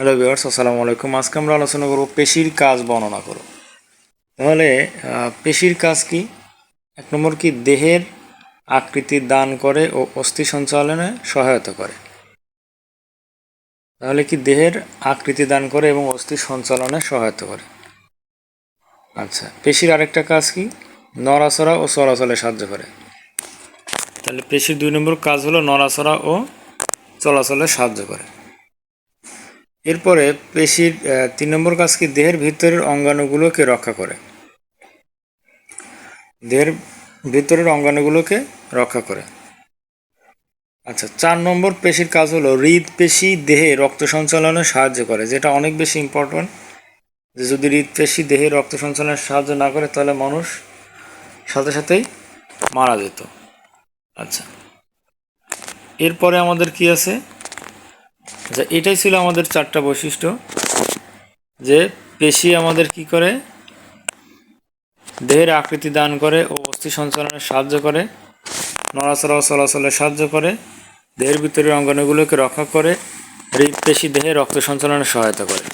Hello viewers, আসসালামু আলাইকুম। আজকে আমরা আলোচনা করব পেশির কাজ বর্ণনা করো। তাহলে পেশির কাজ কি? এক নম্বর কি, দেহের আকৃতি দান করে ও অস্থি সঞ্চালনে সহায়তা করে। তাহলে কি দেহের আকৃতি দান করে এবং অস্থি সঞ্চালনে সহায়তা করে? আচ্ছা পেশির আরেকটা কাজ কি? নড়াচড়া ও চলাচলে সাহায্য করে। তাহলে পেশির দুই নম্বর কাজ হলো নড়াচড়া ও চলাচলে সাহায্য করে। এরপরে পেশির তিন নম্বর কাজ কি দেহের ভিতরের অঙ্গাণুগুলোকে রক্ষা করে। দেহের ভিতরের অঙ্গাণুগুলোকে রক্ষা করে। আচ্ছা চার নম্বর পেশির কাজ হলো হৃদ পেশি দেহে রক্ত সঞ্চালনে সাহায্য করে, যেটা অনেক বেশি ইম্পর্টেন্ট যে যদি হৃদ পেশি দেহে রক্ত সঞ্চালনে সাহায্য না করে, তাহলে মানুষ সাথে সাথেই মারা যেত। আচ্ছা এরপরে আমাদের কি আছে? আচ্ছা এটাই ছিল আমাদের চারটা বৈশিষ্ট্য। যে পেশি আমাদের কি করে? দেহের আকৃতি দান করে ও অস্থি সঞ্চালনে সাহায্য করে, নড়াচড়া চলাচলে সাহায্য করে, দেহের ভিতরের অঙ্গনগুলোকে রক্ষা করে হৃদপেশি দেহে রক্ত সঞ্চালনে সহায়তা করে।